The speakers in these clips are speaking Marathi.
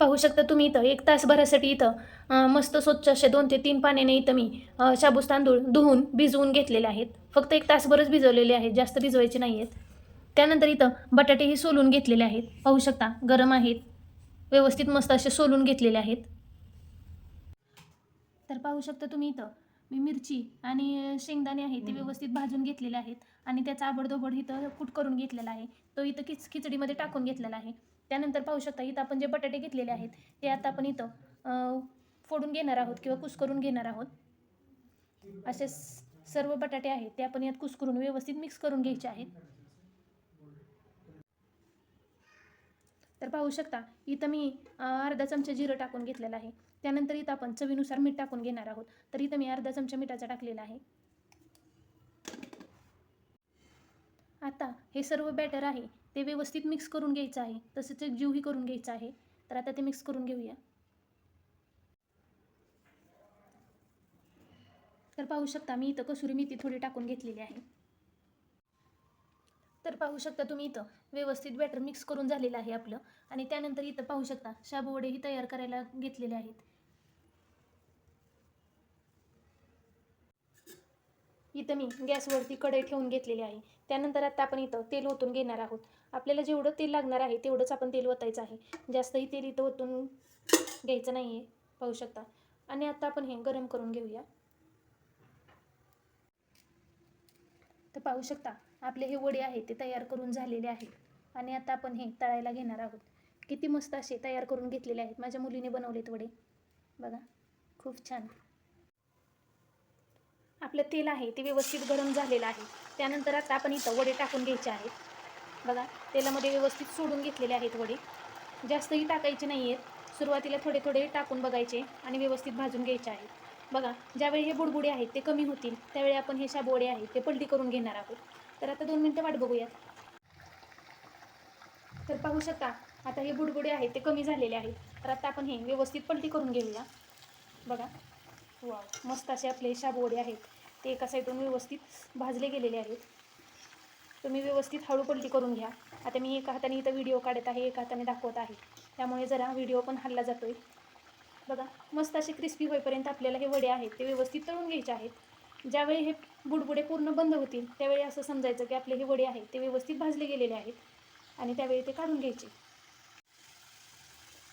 पाहू शकता तुम्ही इथं एक तासभरासाठी इथं मस्त स्वच्छ असे दोन ते तीन पाण्याने इथं मी शाबूस तांदूळ धुवून भिजवून घेतलेले आहेत. फक्त एक तासभरच भिजवलेले आहेत जास्त भिजवायचे नाही आहेत त्यानंतर इथं बटाटेही सोलून घेतलेले आहेत. पाहू शकता गरम आहेत. व्यवस्थित मस्त असे सोलून घेतलेले आहेत. तर पाहू शकता तुम्ही इथं मी मिरची आणि शेंगदाणे आहे ते व्यवस्थित भाजून घेतलेले आहेत. आणि त्याचा आबडधोबड इथं कूट करून घेतलेला आहे. तो इथं खिच खिचडीमध्ये टाकून घेतलेला आहे. त्यानंतर पाहू शकता इथं आपण जे बटाटे घेतलेले आहेत ते आता आपण इथं फोडून घेणार आहोत किंवा कुस्करून घेणार आहोत. असे सर्व बटाटे आहेत ते आपण यात कुस्करून व्यवस्थित मिक्स करून घ्यायचे आहेत. तर पाहू शकता इथं मी अर्धा चमचा जिरं टाकून घेतलेला आहे. त्यानंतर इथं आपण चवीनुसार मीठ टाकून घेणार आहोत. तर इथं मी अर्धा चमचा मिठाचा टाकलेला आहे. आता हे सर्व बॅटर आहे ते व्यवस्थित मिक्स करून घ्यायचं आहे. तसेच एक जीवही करून घ्यायचं आहे. तर आता ते मिक्स करून घेऊया. तर पाहू शकता मी इथं कसुरी मेथी थोडी टाकून घेतलेली आहे. तर पाहू शकता तुम्ही इथं व्यवस्थित बॅटर मिक्स करून झालेलं आहे आपलं. आणि त्यानंतर इथं पाहू शकता शाबू वडेही तयार करायला घेतलेले आहेत. इथं मी गॅसवरती कढई ठेवून घेतलेली आहे. त्यानंतर आता आपण इथं तेल ओतून घेणार आहोत. आपल्याला जेवढं तेल लागणार आहे तेवढंच आपण तेल ओतायचं आहे. जास्तही तेल इथं ओतून घ्यायचं नाही आहे पाहू शकता. आणि आता आपण हे गरम करून घेऊया. तर पाहू शकता आपले हे वडे आहे ते तयार करून झालेले आहेत. आणि आता आपण हे तळायला घेणार आहोत. किती मस्त असे तयार करून घेतलेले आहेत. माझ्या मुलीने बनवलेत वडे. बघा खूप छान. आपलं तेल आहे ते व्यवस्थित गरम झालेलं आहे. त्यानंतर आता आपण इथं वडे टाकून घ्यायचे आहेत. बघा तेलामध्ये व्यवस्थित सोडून घेतलेले आहेत वडे. जास्तही टाकायचे नाही आहेत सुरुवातीला थोडे थोडे टाकून बघायचे आणि व्यवस्थित भाजून घ्यायचे आहेत. बघा ज्यावेळी हे बुडबुडे आहेत ते कमी होतील. त्यावेळी आपण हे शाबोडे आहेत ते पलटी करून घेणार आहोत. तर आता दोन मिनटं वाट बघूयात. तर पाहू शकता आता हे बुडबुडे आहेत ते कमी झालेले आहेत. तर आता आपण हे व्यवस्थित पलटी करून घेऊया. बघा. वा मस्त असे आपले शाबोडे आहेत. ते एका साईडून व्यवस्थित भाजले गेलेले आहेत. तुम्ही व्यवस्थित हळू पलटी करून घ्या. आता मी एका हाताने इथं व्हिडिओ काढत आहे एका हाताने दाखवत आहे. त्यामुळे जरा व्हिडिओ पण हल्ला जातोय. बघा मस्त असे क्रिस्पी होईपर्यंत आपल्याला हे वडे आहेत ते व्यवस्थित तळून घ्यायचे आहेत. ज्यावेळी हे बुडबुडे पूर्ण बंद होतील त्यावेळी असं समजायचं की आपले हे वडे आहेत ते व्यवस्थित भाजले गेलेले आहेत आणि त्यावेळी ते काढून घ्यायचे.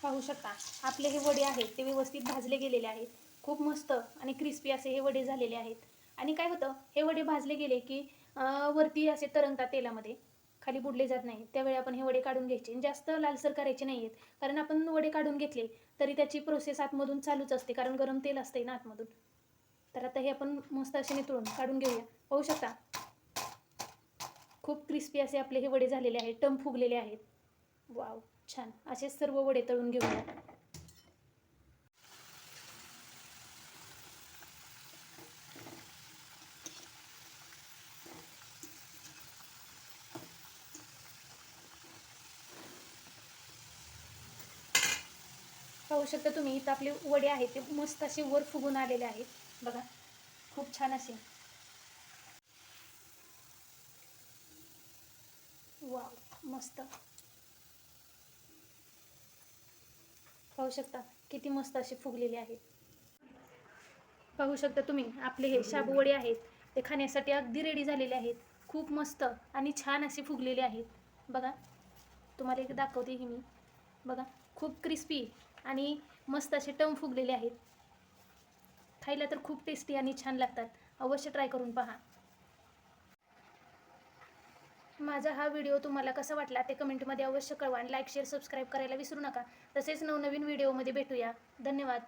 पाहू शकता आपले हे वडे आहेत ते व्यवस्थित भाजले गेलेले आहेत. खूप मस्त आणि क्रिस्पी असे हे वडे झालेले आहेत. आणि काय होतं हे वडे भाजले गेले की वरती असे तरंगतात तेलामध्ये खाली बुडले जात नाही त्यावेळी आपण हे वडे काढून घ्यायचे. जास्त लालसर करायचे नाही आहेत कारण आपण वडे काढून घेतले तरी त्याची प्रोसेस आतमधून चालूच असते. कारण गरम तेल असते ना आतमधून. तर आता हे आपण मस्त असे नितळून काढून घेऊया. पाहू शकता? खूप क्रिस्पी असे आपले हे वडे झालेले आहेत. टम फुगलेले आहेत. वाव छान. असेच सर्व वडे तळून घेऊया. पाहू शकता तुम्ही. इथं आपले वडे आहेत ते मस्त असे वर फुगून आलेले आहेत. बघा खूप छान असे. वा मस्त. पाहू शकता. किती मस्त असे फुगलेले आहेत. पाहू शकता तुम्ही. आपले हे शाबू वडे आहेत ते खाण्यासाठी अगदी रेडी झालेले आहेत. खूप मस्त आणि छान असे फुगलेले आहेत. बघा तुम्हाला एक दाखवते ही मी. बघा खूप क्रिस्पी आणि मस्त असे टम फुगलेले आहेत. खायला तर खूप टेस्टी आणि छान लागतात. अवश्य ट्राय करून पहा. माझा हा व्हिडिओ तुम्हाला कसा वाटला ते कमेंटमध्ये अवश्य कळवा आणि लाईक शेअर सबस्क्राईब करायला विसरू नका. तसेच नवनवीन व्हिडिओमध्ये भेटूया. धन्यवाद.